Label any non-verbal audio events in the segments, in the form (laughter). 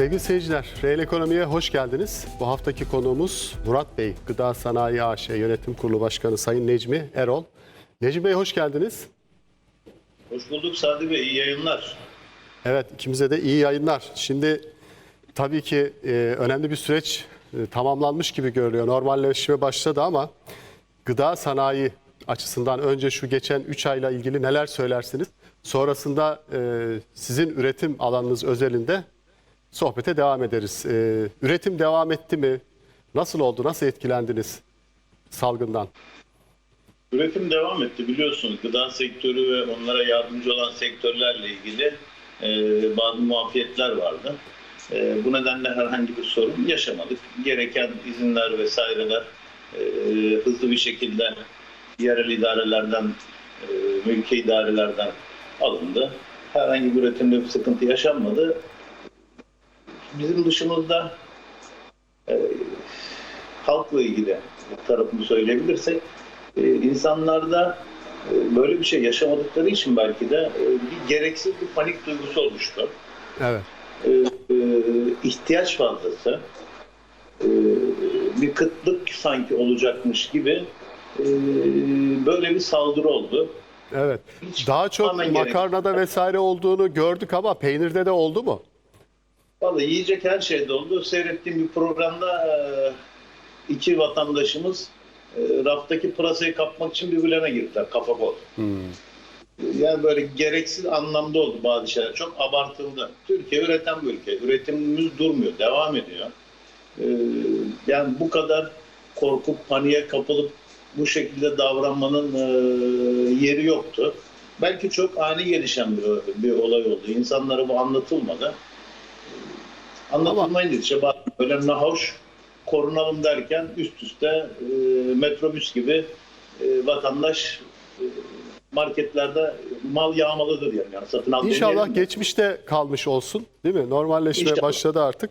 Sevgili seyirciler, Reel Ekonomi'ye hoş geldiniz. Bu haftaki konuğumuz Murat Bey, Gıda Sanayi AŞ Yönetim Kurulu Başkanı Sayın Necmi Erol. Necmi Bey hoş geldiniz. Hoş bulduk Sadi Bey, iyi yayınlar. Evet, ikimize de iyi yayınlar. Şimdi tabii ki e, önemli bir süreç e, tamamlanmış gibi görünüyor. Normalleşme başladı ama gıda sanayi açısından önce şu geçen 3 ayla ilgili neler söylersiniz? Sonrasında e, sizin üretim alanınız özelinde sohbete devam ederiz. E, üretim devam etti mi? Nasıl oldu? Nasıl etkilendiniz salgından? Üretim devam etti biliyorsunuz. Gıda sektörü ve onlara yardımcı olan sektörlerle ilgili e, bazı muafiyetler vardı. E, bu nedenle herhangi bir sorun yaşamadık. Gereken izinler vesaireler e, hızlı bir şekilde yerel idarelerden, e, mülki idarelerden alındı. Herhangi bir üretimde bir sıkıntı yaşanmadı. Bizim dışımızda e, halkla ilgili tarafını söyleyebilirsek e, insanlarda e, böyle bir şey yaşamadıkları için belki de e, bir gereksiz bir panik duygusu olmuştu. Evet. E, e, ihtiyaç fazlası, e, bir kıtlık sanki olacakmış gibi e, böyle bir saldırı oldu. Evet. Hiç Daha çok tamamen gerek- makarnada vesaire olduğunu gördük ama peynirde de oldu mu? Vallahi yiyecek her şeyde oldu. Seyrettiğim bir programda e, iki vatandaşımız e, raftaki pırasayı kapmak için birbirlerine girdiler kafa kol. Yani böyle gereksiz anlamda oldu bazı şeyler. Çok abartıldı. Türkiye üreten bir ülke. Üretimimiz durmuyor, devam ediyor. E, yani bu kadar korkup paniğe kapılıp bu şekilde davranmanın yeri yoktu. Belki çok ani gelişen bir, bir olay oldu. İnsanlara bu anlatılmadı. Anlatılmayınca işte bak böyle nahoş korunalım derken üst üste e, metrobüs gibi e, vatandaş e, marketlerde mal yağmaladı diyelim yani satın al İnşallah demeyelim de. geçmişte kalmış olsun değil mi? Normalleşme İnşallah. başladı artık.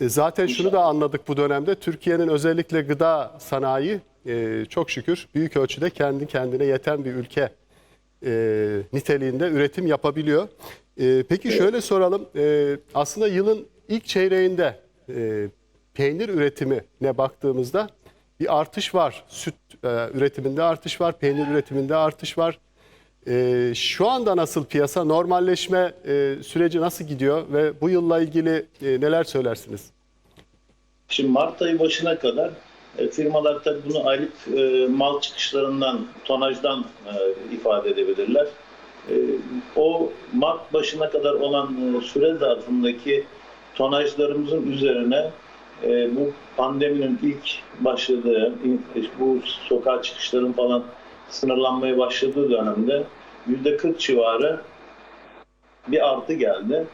E, Zaten şunu da anladık bu dönemde. Türkiye'nin özellikle gıda sanayi e, çok şükür büyük ölçüde kendi kendine yeten bir ülke e, niteliğinde üretim yapabiliyor. E, peki şöyle soralım. E, aslında yılın ilk çeyreğinde e, peynir üretimine baktığımızda bir artış var. Süt e, üretiminde artış var, peynir üretiminde artış var. E, şu anda nasıl piyasa? Normalleşme e, süreci nasıl gidiyor ve bu yılla ilgili e, neler söylersiniz? Şimdi Mart ayı başına kadar e, firmalar tabii bunu aylık e, mal çıkışlarından, tonajdan e, ifade edebilirler. E, o Mart başına kadar olan e, süre zarfındaki tonajlarımızın üzerine e, bu pandeminin ilk başladığı, ilk- bu sokağa çıkışların falan sınırlanmaya başladığı dönemde %40 civarı bir artı geldi.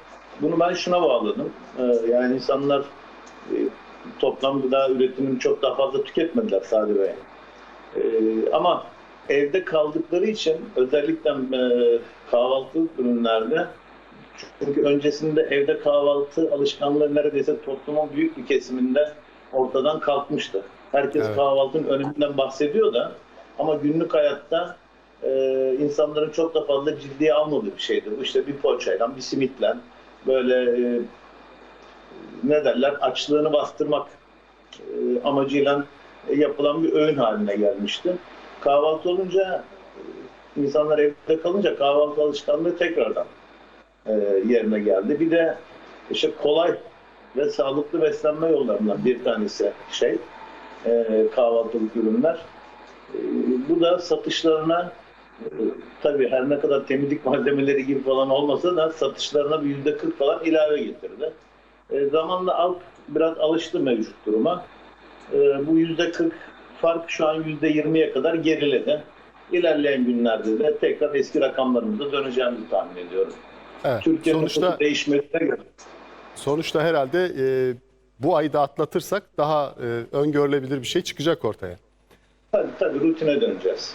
Bunu ben şuna bağladım. E, yani insanlar e, toplam gıda üretimini çok daha fazla tüketmediler Sadi Bey. Ee, ama evde kaldıkları için özellikle e, kahvaltılık ürünlerde çünkü öncesinde evde kahvaltı alışkanlığı neredeyse toplumun büyük bir kesiminde ortadan kalkmıştı. Herkes Evet. kahvaltının öneminden bahsediyor da ama günlük hayatta e, insanların çok da fazla ciddiye almadığı bir şeydir. Bu işte bir poğaçayla, bir simitle böyle e, ne derler açlığını bastırmak e, amacıyla yapılan bir öğün haline gelmişti. Kahvaltı olunca insanlar evde kalınca kahvaltı alışkanlığı tekrardan e, yerine geldi. Bir de işte kolay ve sağlıklı beslenme yollarından bir tanesi şey e, kahvaltılık ürünler. E, bu da satışlarına e, tabii her ne kadar temizlik (laughs) malzemeleri gibi falan olmasa da satışlarına bir yüzde 40 falan ilave getirdi. E, zamanla halk biraz alıştı mevcut duruma. E, bu yüzde 40 fark şu an yüzde 20'ye kadar geriledi. İlerleyen günlerde de tekrar eski rakamlarımıza döneceğimizi tahmin ediyorum. Evet. Türkiye Sonuçta değişmesine göre. sonuçta herhalde e, bu ayı da atlatırsak daha e, öngörülebilir bir şey çıkacak ortaya. Tabii tabii rutine döneceğiz.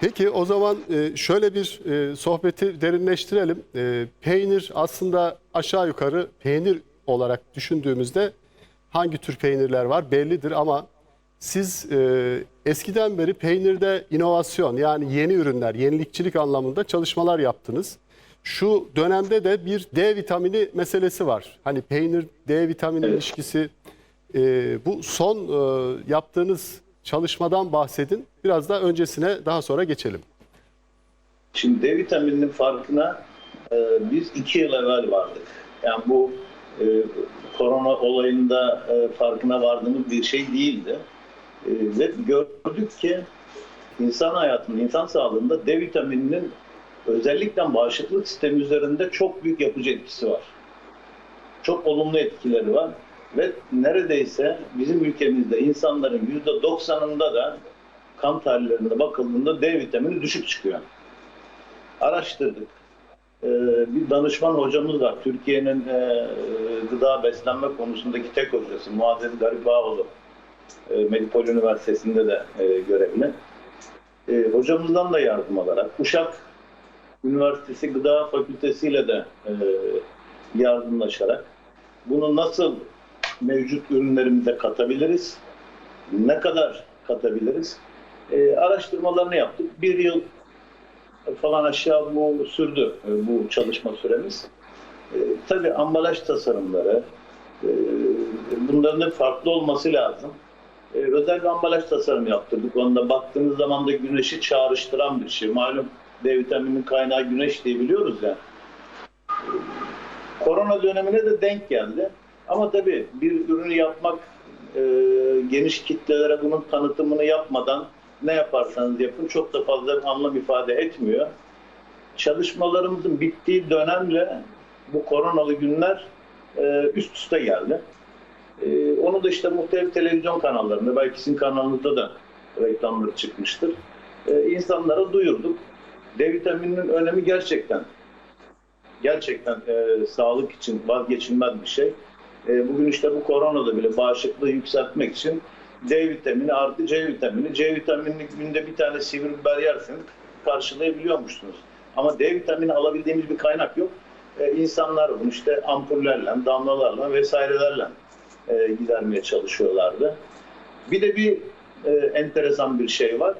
Peki o zaman e, şöyle bir e, sohbeti derinleştirelim. E, Peynir aslında aşağı yukarı peynir olarak düşündüğümüzde hangi tür peynirler var bellidir ama siz e, eskiden beri peynirde inovasyon yani yeni ürünler, yenilikçilik anlamında çalışmalar yaptınız. Şu dönemde de bir D vitamini meselesi var. Hani peynir D vitamini Evet. ilişkisi. E, bu son e, yaptığınız çalışmadan bahsedin. Biraz da öncesine daha sonra geçelim. Şimdi D vitamininin farkına e, biz iki yıl evvel vardık. Yani bu e, korona olayında e, farkına vardığımız bir şey değildi. E, ve gördük ki insan hayatında, insan sağlığında D vitamininin özellikle bağışıklık sistemi üzerinde çok büyük yapıcı etkisi var. Çok olumlu etkileri var. Ve neredeyse bizim ülkemizde insanların %90'ında da kan tahlillerine bakıldığında D vitamini düşük çıkıyor araştırdık. Ee, bir danışman hocamız var. Türkiye'nin e, gıda beslenme konusundaki tek hocası. Muazzez Garibaoğlu. E, Medipol Üniversitesi'nde de e, görevli. E, hocamızdan da yardım alarak Uşak Üniversitesi Gıda Fakültesi ile de e, yardımlaşarak bunu nasıl mevcut ürünlerimize katabiliriz, ne kadar katabiliriz e, araştırmalarını yaptık. Bir yıl falan aşağı bu sürdü e, bu çalışma süremiz. E, tabii ambalaj tasarımları e, bunların farklı olması lazım. E, özel bir ambalaj tasarımı yaptırdık. Onda baktığınız zaman da güneşi çağrıştıran bir şey. Malum D vitaminin kaynağı güneş diye biliyoruz ya. Korona dönemine de denk geldi. Ama tabii bir ürünü yapmak e, geniş kitlelere bunun tanıtımını yapmadan ne yaparsanız yapın çok da fazla anlam ifade etmiyor. Çalışmalarımızın bittiği dönemle bu koronalı günler e, üst üste geldi. E, onu da işte muhtelif televizyon kanallarında, belki sizin kanalınızda da reklamları çıkmıştır. E, insanlara duyurduk. D vitamininin önemi gerçekten gerçekten e, sağlık için vazgeçilmez bir şey. E, bugün işte bu koronada bile bağışıklığı yükseltmek için D vitamini artı C vitamini. C vitaminini günde bir tane sivri biber yerseniz karşılayabiliyormuşsunuz. Ama D vitamini alabildiğimiz bir kaynak yok. Ee, insanlar bunu işte ampullerle, damlalarla vesairelerle e, gidermeye çalışıyorlardı. Bir de bir e, enteresan bir şey var.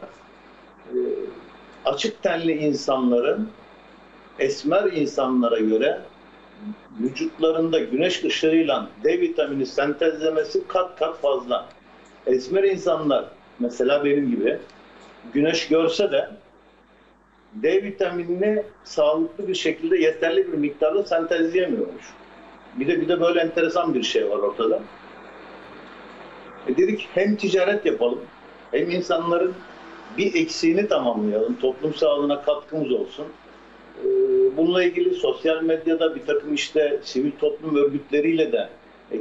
E, açık tenli insanların esmer insanlara göre vücutlarında güneş ışığıyla D vitamini sentezlemesi kat kat fazla esmer insanlar mesela benim gibi güneş görse de D vitaminini sağlıklı bir şekilde yeterli bir miktarda sentezleyemiyormuş. Bir de bir de böyle enteresan bir şey var ortada. E dedik hem ticaret yapalım hem insanların bir eksiğini tamamlayalım. Toplum sağlığına katkımız olsun. E, Bununla ilgili sosyal medyada bir takım işte sivil toplum örgütleriyle de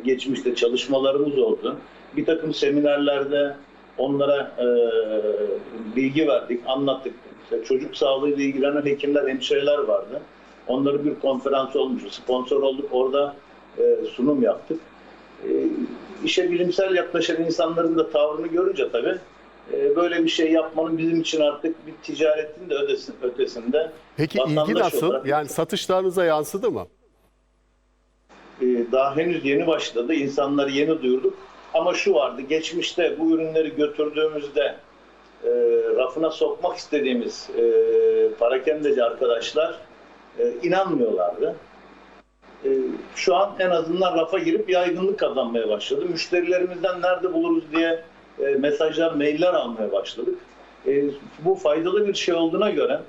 geçmişte çalışmalarımız oldu. Bir takım seminerlerde onlara e, bilgi verdik, anlattık. İşte çocuk sağlığıyla ilgilenen hekimler, hemşireler vardı. Onların bir konferans olmuş, sponsor olduk, orada e, sunum yaptık. E, işe bilimsel yaklaşan insanların da tavrını görünce tabii böyle bir şey yapmanın bizim için artık bir ticaretin de ötesi- ötesinde. Peki ilgi nasıl? olarak- Yani satışlarınıza yansıdı mı? Ee, daha henüz yeni başladı. İnsanları yeni duyurduk. Ama şu vardı. Geçmişte bu ürünleri götürdüğümüzde e, rafına sokmak istediğimiz e, parakendeci arkadaşlar e, inanmıyorlardı. E, şu an en azından rafa girip yaygınlık kazanmaya başladı. Müşterilerimizden nerede buluruz diye e, mesajlar, mailler almaya başladık. E, bu faydalı bir şey olduğuna göre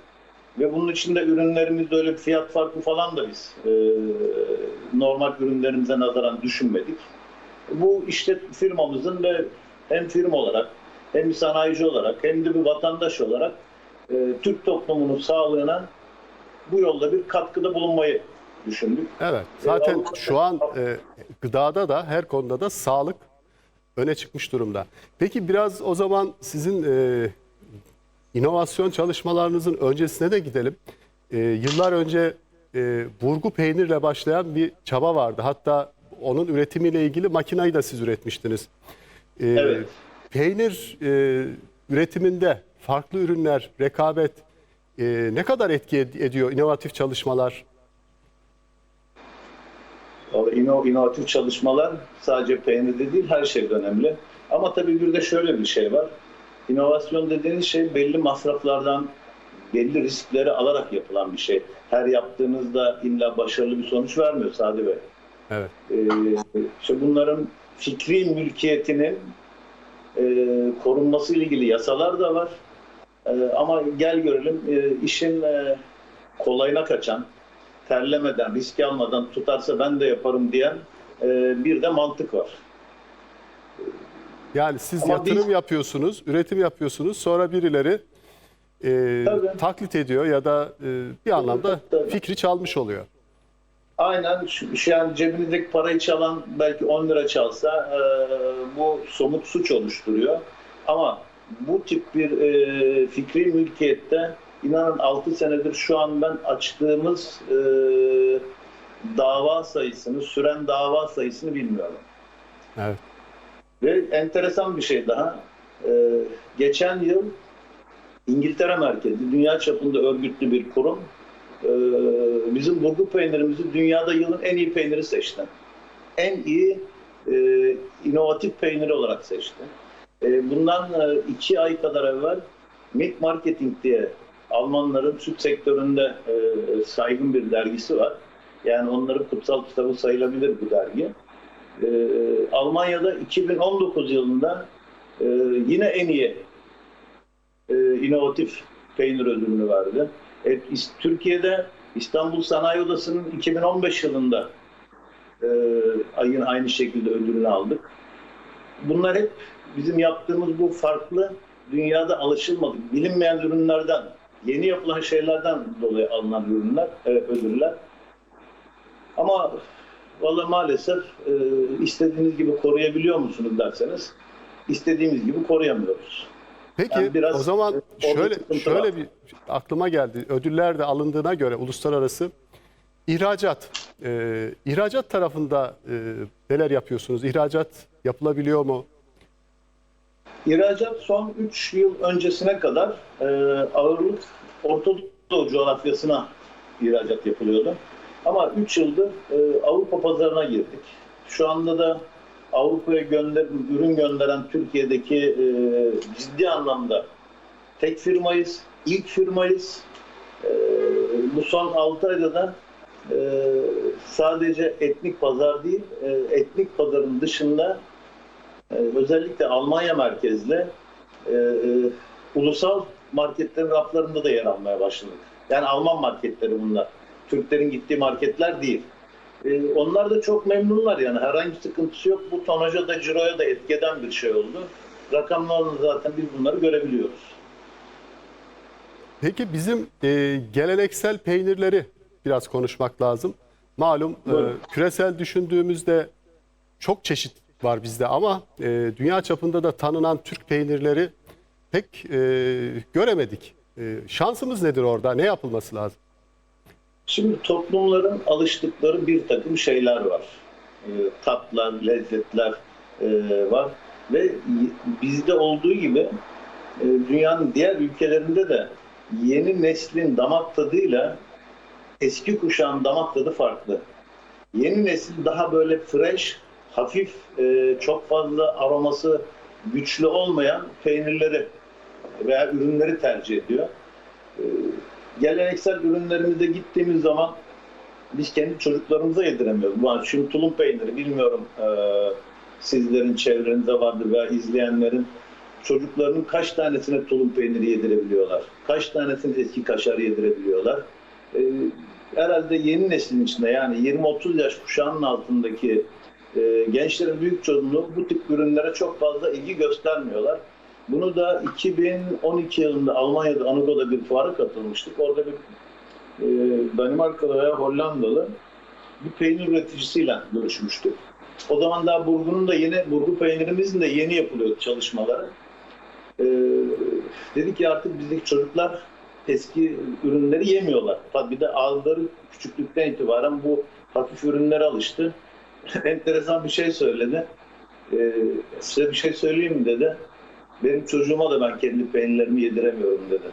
ve bunun içinde ürünlerimizde öyle bir fiyat farkı falan da biz e, normal ürünlerimize nazaran düşünmedik. Bu işte firmamızın ve hem firma olarak hem bir sanayici olarak hem de bir vatandaş olarak e, Türk toplumunun sağlığına bu yolda bir katkıda bulunmayı düşündük. Evet. Zaten Avrupa- şu an e, gıdada da her konuda da sağlık öne çıkmış durumda. Peki biraz o zaman sizin e, inovasyon çalışmalarınızın öncesine de gidelim. E, yıllar önce e, burgu peynirle başlayan bir çaba vardı. Hatta onun üretimiyle ilgili makinayı da siz üretmiştiniz. E, Evet. Peynir e, üretiminde farklı ürünler, rekabet e, ne kadar etki ed- ediyor inovatif çalışmalar? İno, inovatif çalışmalar sadece peynirde değil her şeyde önemli. Ama tabii bir de şöyle bir şey var. İnovasyon dediğiniz şey belli masraflardan, belli riskleri alarak yapılan bir şey. Her yaptığınızda illa başarılı bir sonuç vermiyor Sadi Bey. Evet. Ee, işte bunların fikri mülkiyetinin e, korunması ile ilgili yasalar da var. E, ama gel görelim e, işin e, kolayına kaçan, terlemeden, risk almadan tutarsa ben de yaparım diyen e, bir de mantık var. Yani siz Ama yatırım biz- yapıyorsunuz, üretim yapıyorsunuz. Sonra birileri e, Tabii. taklit ediyor ya da e, bir anlamda tabii. fikri çalmış oluyor. Aynen şu, şu an cebinizdeki parayı çalan belki 10 lira çalsa e, bu somut suç oluşturuyor. Ama bu tip bir e, fikri mülkiyette inanın 6 senedir şu an ben açtığımız e, dava sayısını, süren dava sayısını bilmiyorum. Evet. Ve enteresan bir şey daha. Ee, geçen yıl İngiltere merkezli, dünya çapında örgütlü bir kurum ee, bizim burgu peynirimizi dünyada yılın en iyi peyniri seçti. En iyi e, inovatif peyniri olarak seçti. E, bundan e, iki ay kadar evvel Milk Marketing diye Almanların süt sektöründe e, saygın bir dergisi var. Yani onların kutsal kitabı sayılabilir bu dergi. Ee, Almanya'da 2019 yılında e, yine en iyi e, inovatif peynir ödülünü verdi. İs- Türkiye'de İstanbul Sanayi Odası'nın 2015 yılında e, ayın aynı şekilde ödülünü aldık. Bunlar hep bizim yaptığımız bu farklı dünyada alışılmadık, bilinmeyen ürünlerden, yeni yapılan şeylerden dolayı alınan ürünler, e, ödüller. Ama Valla maalesef e, istediğiniz gibi koruyabiliyor musunuz derseniz istediğimiz gibi koruyamıyoruz. Peki Yani biraz, o zaman e, şöyle şöyle var. bir aklıma geldi. Ödüller de alındığına göre uluslararası ihracat e, ihracat tarafında e, neler yapıyorsunuz? İhracat yapılabiliyor mu? İhracat son 3 yıl öncesine kadar e, ağırlık Orta Doğu coğrafyasına ihracat yapılıyordu. Ama 3 yıldır e, Avrupa pazarına girdik. Şu anda da Avrupa'ya gönder, ürün gönderen Türkiye'deki e, ciddi anlamda tek firmayız, ilk firmayız. E, bu son 6 ayda da e, sadece etnik pazar değil, e, etnik pazarın dışında ee, özellikle Almanya merkezli e, e, ulusal marketlerin raflarında da yer almaya başladık. Yani Alman marketleri bunlar. Türklerin gittiği marketler değil. E, onlar da çok memnunlar yani herhangi sıkıntısı yok. Bu tonaja da ciroya da etki eden bir şey oldu. Rakamlarla zaten biz bunları görebiliyoruz. Peki bizim e, geleneksel peynirleri biraz konuşmak lazım. Malum e, küresel düşündüğümüzde çok çeşit var bizde ama e, dünya çapında da tanınan Türk peynirleri pek e, göremedik. E, şansımız nedir orada? Ne yapılması lazım? Şimdi toplumların alıştıkları bir takım şeyler var. E, tatlar, lezzetler e, var. Ve bizde olduğu gibi e, dünyanın diğer ülkelerinde de yeni neslin damak tadıyla eski kuşağın damak tadı farklı. Yeni nesil daha böyle fresh, hafif, e, çok fazla aroması güçlü olmayan peynirleri veya ürünleri tercih ediyor. E, geleneksel ürünlerimize gittiğimiz zaman biz kendi çocuklarımıza yediremiyoruz. Bu şimdi tulum peyniri bilmiyorum e, sizlerin çevrenizde vardır veya izleyenlerin çocuklarının kaç tanesine tulum peyniri yedirebiliyorlar? Kaç tanesine eski kaşar yedirebiliyorlar? E, herhalde yeni neslin içinde yani 20-30 yaş kuşağının altındaki e, gençlerin büyük çoğunluğu bu tip ürünlere çok fazla ilgi göstermiyorlar. Bunu da 2012 yılında Almanya'da Anadolu'da bir fuara katılmıştık. Orada bir e, Danimarkalı veya Hollandalı bir peynir üreticisiyle görüşmüştük. O zaman daha burgunun da yeni, burgu peynirimizin de yeni yapılıyor çalışmaları. E, dedi ki artık bizdeki çocuklar eski ürünleri yemiyorlar. Bir de ağızları küçüklükten itibaren bu hafif ürünlere alıştı. (laughs) Enteresan bir şey söyledi. E, size bir şey söyleyeyim dedi. Benim çocuğuma da ben kendi peynirlerimi yediremiyorum dedi.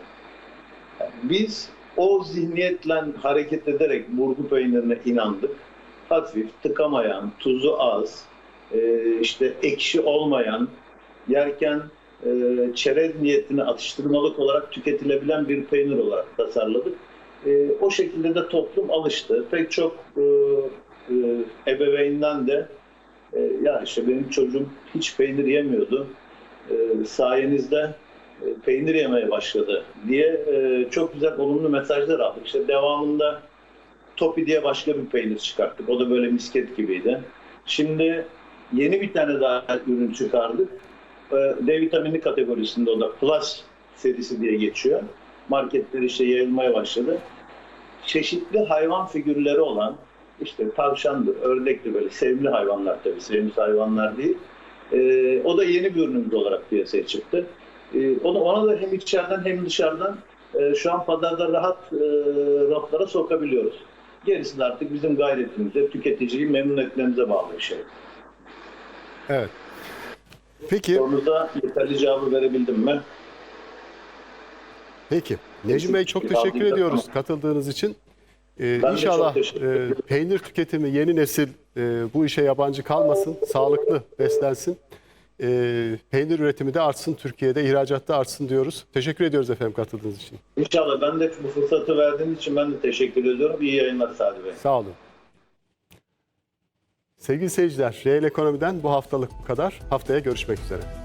Biz o zihniyetle hareket ederek burgu peynirine inandık. Hafif, tıkamayan, tuzu az, e, işte ekşi olmayan, yerken e, çerez niyetine atıştırmalık olarak tüketilebilen bir peynir olarak tasarladık. E, o şekilde de toplum alıştı. Pek çok e, ebeveynden de e, ya işte benim çocuğum hiç peynir yemiyordu. E, sayenizde e, peynir yemeye başladı diye e, çok güzel olumlu mesajlar aldık. İşte devamında Topi diye başka bir peynir çıkarttık. O da böyle misket gibiydi. Şimdi yeni bir tane daha ürün çıkardık. Ee, D vitamini kategorisinde o da Plus serisi diye geçiyor. Marketler işte yayılmaya başladı. Çeşitli hayvan figürleri olan işte tavşandır, ördektir böyle sevimli hayvanlar tabii, sevimsiz hayvanlar değil. Ee, o da yeni bir ürünümüz olarak piyasaya çıktı. Ee, onu, ona da hem içeriden hem dışarıdan e, şu an pazarda rahat e, raflara sokabiliyoruz. Gerisi de artık bizim gayretimize, tüketiciyi memnun etmemize bağlı bir şey. Evet. Peki, Sorunuza yeterli cevabı verebildim mi? peki. Necim Bey çok Teşekkür ediyoruz katıldığınız için. Ee, inşallah e, peynir tüketimi yeni nesil e, bu işe yabancı kalmasın, sağlıklı beslensin. E, peynir üretimi de artsın, Türkiye'de ihracatta artsın diyoruz. Teşekkür ediyoruz efendim katıldığınız için. İnşallah ben de bu fırsatı verdiğiniz için ben de teşekkür ediyorum. İyi yayınlar Sadi Bey. Sağ olun. Sevgili seyirciler, Reel Ekonomi'den bu haftalık bu kadar. Haftaya görüşmek üzere.